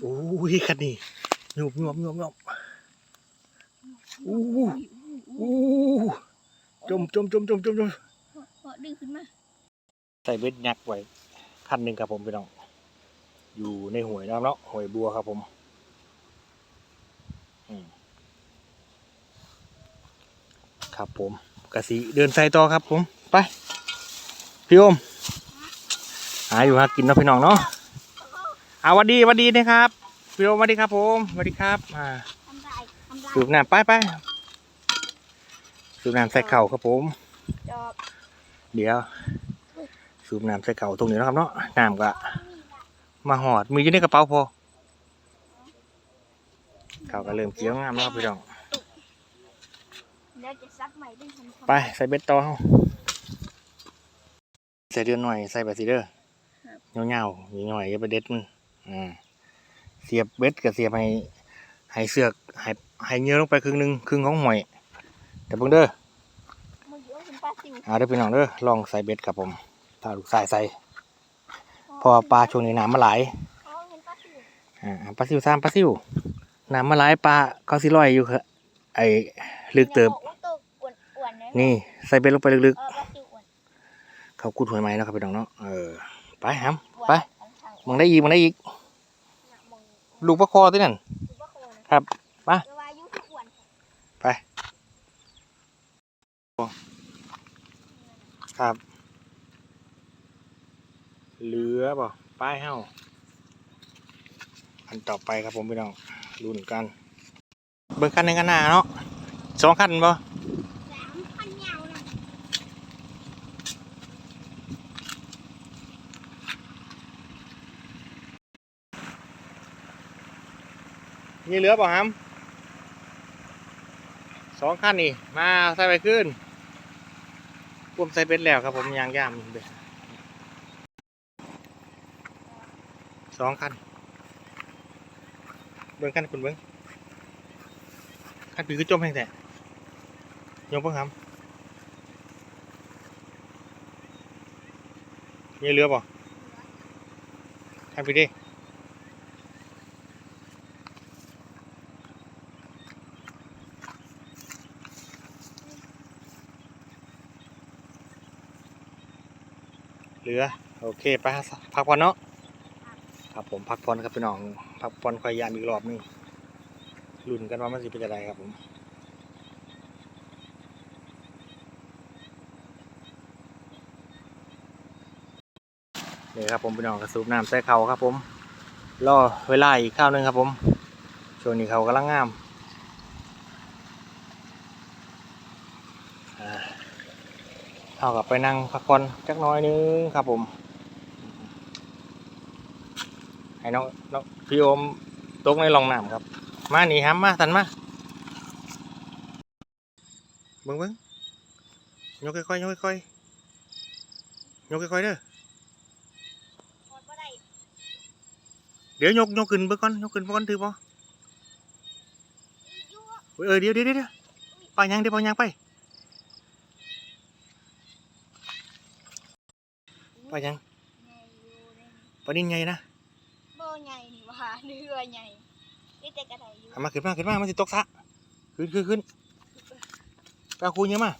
โอ้ยคันนี้หยุบหยุบหยุบหยุบอู้อู้จมจมจมจมจมจมพอดึงขึ้นมาใส่เบ็ดยักษ์ไว้คันหนึ่งครับผมพี่น้อง อยู่ในหวยนะครับเนาะหวยบัวครับผมอืมครับผมกะสีเดินใส่ต่อครับผม ไป พี่โอมหาอยู่หากินเนาะพี่น้องเนาะ อาวันดีหวันดีนะครับพี่โอมสวัสดีครับผมสวัสดีครับอ่าทำลายทำลายสูบน้ำไปไปสูบน้ำใส่เข่าครับผมจอบเดี๋ยว สูบน้ำใส่เข่าตรงนี้นะครับเนาะน้ำก็มาหอด มีอยู่ในกระเป๋าพอเข่าก็เริ่มเขียวงามแล้วครับพี่น้องแล้วจะซักใหม่ด้วยทันทีไปใส่เบ็ดต่อเฮาใส่เดือนหน่อยใส่ไปสิเด้อเงาๆหน่อยๆอย่าไปเด็ดมันอ่า เสียบเบ็ดกับเสียบให้ให้เสือกให้ให้เนื้อลงไปครึ่งหนึงครึ่งของหอยแต่เบิ่งเด้อมือเยอะเป็นปลาซิวเอาเด้อพี่น้องเด้อลองใส่เบ็ดครับผมถ้าลูกสายใส่เพอปลาช่วงนี้น้ำมาหลายอ๋อเห็นปลาซิวอ่าปลาซิวซ้ำปลาซิวน้ำมาหลายปลาเขาสิลอยอยู่ครับไอ้ลึกเติบโอ้ตัวอ้วนๆนะนี่ใส่เบ็ดลงไปลึกเออปลาซิวอ้วนๆเขากุดหอยไหมนะครับพี่น้องเนาะเออไปหามอ้วนไปข้างๆมึงได้อีกมึงได้อีกน่ะมอง ลูกปลาคอที่นั่นดูว่าโคนนะครับมาเดี๋ยววายุอ้วนไป ครับ เหลือป่ะป้ายเฮ้าอันต่อไปครับผมพี่น้องรุ่นกัน เบิ่งคันหนึ่งกันหน้าเนาะสองคันป่ะ สามพันยาวนะ มีเหลือป่ะฮัมสองคันนี่มาใส่ไปขึ้นรวมใส่เป็นแล้วครับผมยางย่ามเด้อสองคันเบิ่งคันคุณเบิ่งคันปีคือจมแห้งแต่ยกเบิ่งครับมีเหลือป่ะคันปีดิ เหลือ โอเคไปพักผ่อนเนาะครับผมพักผ่อนครับพี่น้อง พักผ่อนคอยยามอีกรอบหนึงลุ้นกันว่ามันสิเป็นอะไรครับผมนี่ครับผมพี่น้องกระสูบน้ำใส่เขาครับผมรอเวลาอีกข้าวหนึงครับผมช่วงนี้เขากำลังงามอ่า เอากลับไปนั่งพักผ่อนจักน้อยนึงครับผม ให้น้องน้องพี่โอมตกในรองน้ำครับ มาหนีห้ำมาทันมาเบิ้งเบิ้งยกค่อยๆยกค่อยๆยกค่อยๆเด้อหมดบ่ได้เดี๋ยวยกยกขึ้นเบิ่งก่อนยกขึ้นเบิ่งก่อนถือป่ะเออเดี๋ยวเดี๋ยวเดี๋ยวไปยังเดี๋ยวไปยังไป ไปยังใหญ่อยู่เลยปลานินไงนะบ่ใหญ่นี่ว่าเรือใหญ่นี่แต่กระไดอยู่เอามาขึ้นมาขึ้นมามันสิตกสระขึ้นขึ้นขึ้นไปเอาคูเยอะมา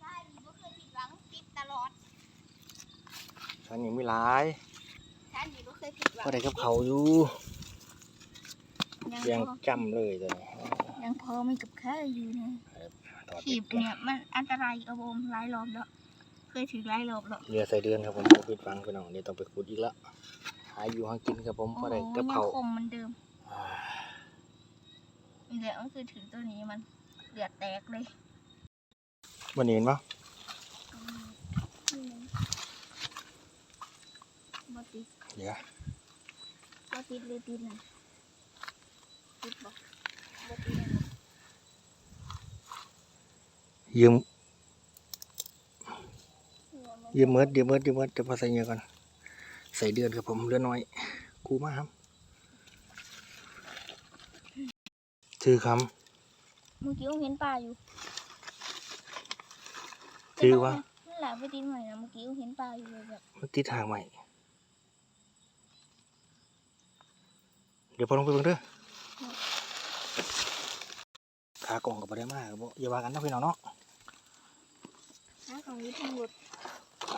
ใช่บ่เคยผิดหวังติดตลอดฉันยังไม่หลายฉันนี่บ่เคยผิดหวังก็ได้กับเขาอยู่ยังยังพอจำเลยตัวนี้ยังพอมีกับข้าวอยู่นะถอด ขีบเนี่ยมันอันตรายกับผมหลายรอบแล้ว เคยถือหลายรอบแล้วเรือใส่เดือนครับผมปิดฟังพี่น้องเดี๋ยวต้องไปขุดอีกแล้วหาอยู่หากินครับผมก็ได้กับยัเขาคมเหมันเดิมอ่านี่แหละก็คือถือตัวนี้มันเลือดแตกเลยวันนี้เห็นปะบ่ติดเดี๋ยวบ่ติดหรือติดน่ะติดบ่บ่ติด ยืมยืมเมิดยืมเมิดยืมเมิดจะพอใส่เงี้ยก่อน ใส่เดือนครับผมเดือนน้อย กูมากครับถือคำเมื่อกี้ผมเห็นปลาอยู่ถือว่ามัหลาไปติดใหม่นะเมื่อกี้ผมเห็นปลาอยู่แบบติดทางใหม่เดี๋ยวพอลงไปเบิ่งเด้อขากล่องกับไปได้มากบ่อย่าว่ากันนะพี่น้องเนาะ ของวิทย์ทั้งหมด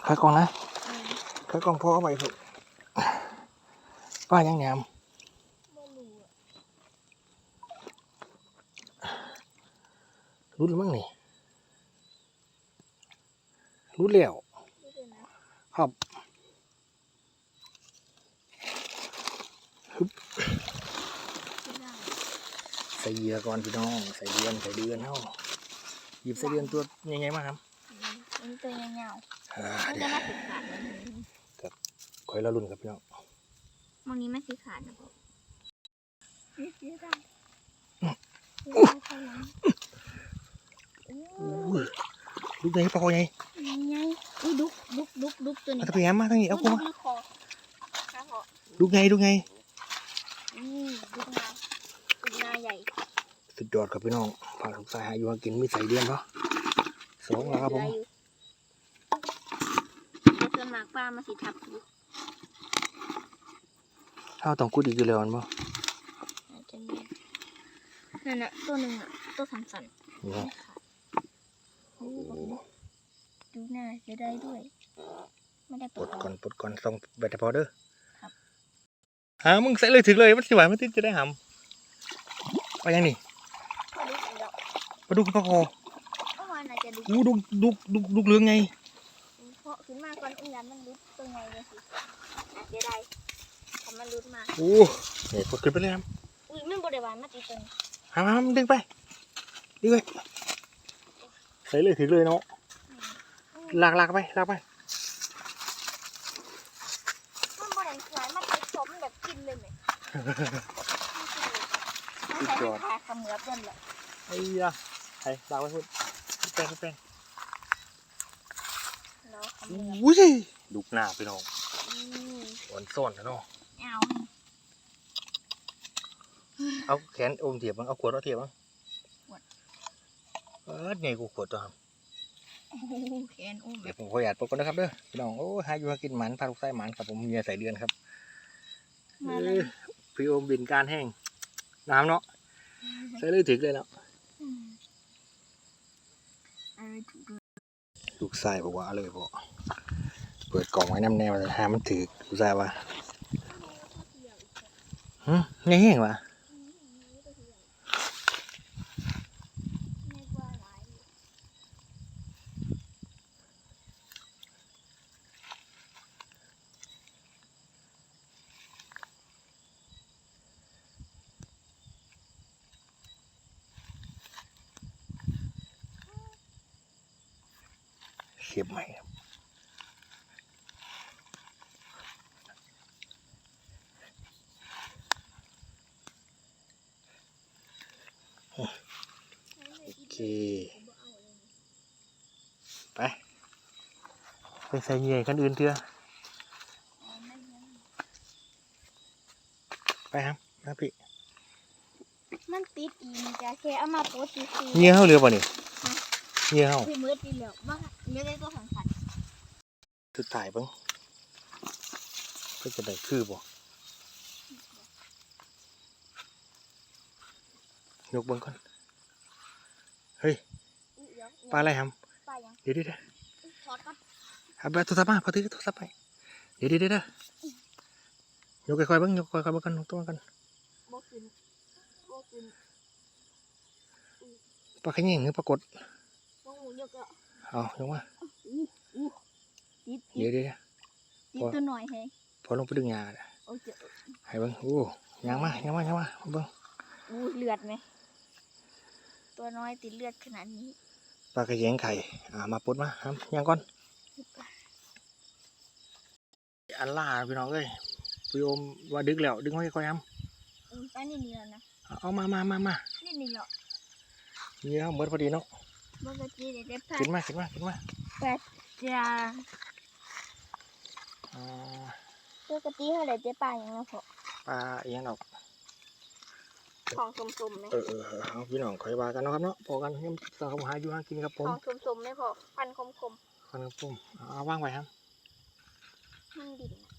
ขากล่องนะขากล่องพ่อเอาไปเถอะป้ายังแหนมรู้อะรุดมั้งนี่รุดแล้วรู้เลยนะครับใส่เหยื่อก่อนพี่น้อง ใส่เดือนใส่เดือนเฮาหยิบใส่เดือนตัวยังไงมาครับ มอันนี้ตัวยาวอ่าๆมันเดี๋จะยวมาสีขาดมันคอยละรุ่นครับพี่น้องมองนี้ไม่สีขาดนะพ่อนี่สีได้อืมโอ้ยเขาหลังโอ้อุ้ยลูกใหญ่ปลาคอใหญ่ยยังไงอุ้ยดุกดุกดุกดุกตัวมานี้ตะเพียมมาทางนี้เอากูดุมากดุกคอครับพ่อลูกใหญ่ลูกใหญ่อืมดุกนาดุกนาใหญ่สุดยอดครับพี่น้องฝากทุกสายหาอยู่หากินมีใส่เดือนเนาะสองแล้วครับผมเหลืออยู่แต่ส่วนมากปลามาสีทับอยู่ถ้าต้องกูดอีกอยู่แล้วอันบ่อาจจะมีนั่นน่ะตัวหนึ่งอะตัวสันๆนี่ไม่ฮะขาดโอ้โหดูหน้าจะได้ด้วย ไม่ได้ปปลลดดก่อนปลดก่อนส่งแบตเตอพอเด้อครับหามึงใส่เลยถึงเลยมันสิไหวมันติดจะได้หำไปยังนี่พอดูกันดอกปลาดุกกับปลาคอเมื่อวานอาจจะดูอู้ดุกดุกดุกดุกเหลืองไง เพราะขึ้นมา ก่อนอุ้งยันมันรุดตัวไงเลยสิอาจจะได้ทำมันรุดมา โอ้นี่กดขึ้นไปเลยครับอุ้ยมันบริวารมาตีตัวนี้หามามันดึงไปดึงไปใส่เลยถึงเลยเนาะลากลากไปลากไปมันบริวารขายมาติดสมแบบกินเลยไหมมันใช้เป็นแพรเขมือบเดินเลยไอ้ยาใส่ลากไปพุ่นแป้งแป้งเนาะเขมื อบอุ้ยดุกหน้าพี่น้องอืมอ่อนซ่อนนะเนาะเอาเอาแขนอมเทียบมั้งเอาขวดเอาเทียบมั้งขวดเออไงกูขวดตัวครับโอ้โหแขนอุ้มแบเดี๋ยวบผมขออนุญาตปลดก่อนนะครับเด้อพี่น้องโอ้หาอยู่หากินหมันพาลูกไส้หมันครับผมเมียใส่เดือนครับมาเลยเออพี่โอมบินการแห้งน้ำเนาะใส่เลยถึงเลยแล้วอืมอะไรถูกด้วยลูกไส้บอกว่าเอาเลยบอกเปิดกล่องไว้น้ำแนวเลยหามันถือลูกไส้ว่าหึไงแห้งวะไม่ว่าหลายเสียบใหม่ครับ เค ไป ไปใส่เหยื่อกันอื่นเถอะไปครับนะพี่มันติดอีกจ้ะแค่เอามาโพสต์ซื้อเหยื่อเข้าเรือป่ะนี่เหยื่อเข้าพี่มืดดีแล้วว่าเนื้อได้ตัวสังขัดสุดท้ายเบ้างเพื่อจะได้คือบ่ยกเบิ้งก่อน เฮ้ยอุ๊ยเดี๋ยวปลาอะไรครับปลายังเดี๋ยวเดี๋ยวเดี๋ยวอุ๊ยถอดก่อนเอาไปโทรศัพท์มาพอถือโทรศัพท์ไปเดี๋ยวเดี๋ยวเดี๋ยวเดี๋ยวยกค่อยๆเบิ้งยกค่อยๆเบิ้งกันยกตัวกันโบขึ้นโบขึ้นปลาขยิงหรือปลากดโบหมูยกแล้วเอายกมาติดติเดี๋ยวดเดี๋ยวเดี๋ยวติดตัวหน่อยเฮ้ยพอลงไปดึงยาน่ะโอ้ยเจอให้เบิ้งโอ้ยังมายังมายังมาเบิ้งอู้เลือดไหม ตัวน้อยติดเลือดขนาดนี้ปลากระเยงไข่อ่ามาปลดมาครับยังก่อน อันล่าพี่น้องเอ้ยพี่โอมว่าดึกแล้ว ดึงไว้ค่อยๆครับอืมไปนี่นี่แล้วนะ เอามามามามานี่นี่แล้วเงี้ยเบิดพอดีเนาะปกติเด็กได้พักิดนมากินมากินมาจ้าอ่าปกติเขาได้เจ๊ปลาอย่างนั้นพอปลาเอียงดอก ของสมๆไหมเออเออเออเอาพี่น้องคอยว่ากันเนาะครับเนาะพอกันยังสั่งคำหาอยู่หากินครับผขมองสมๆไม่พอฟันคมฟันครับผมเอาเอาว่างไว้ครับๆมันดิ่นอะ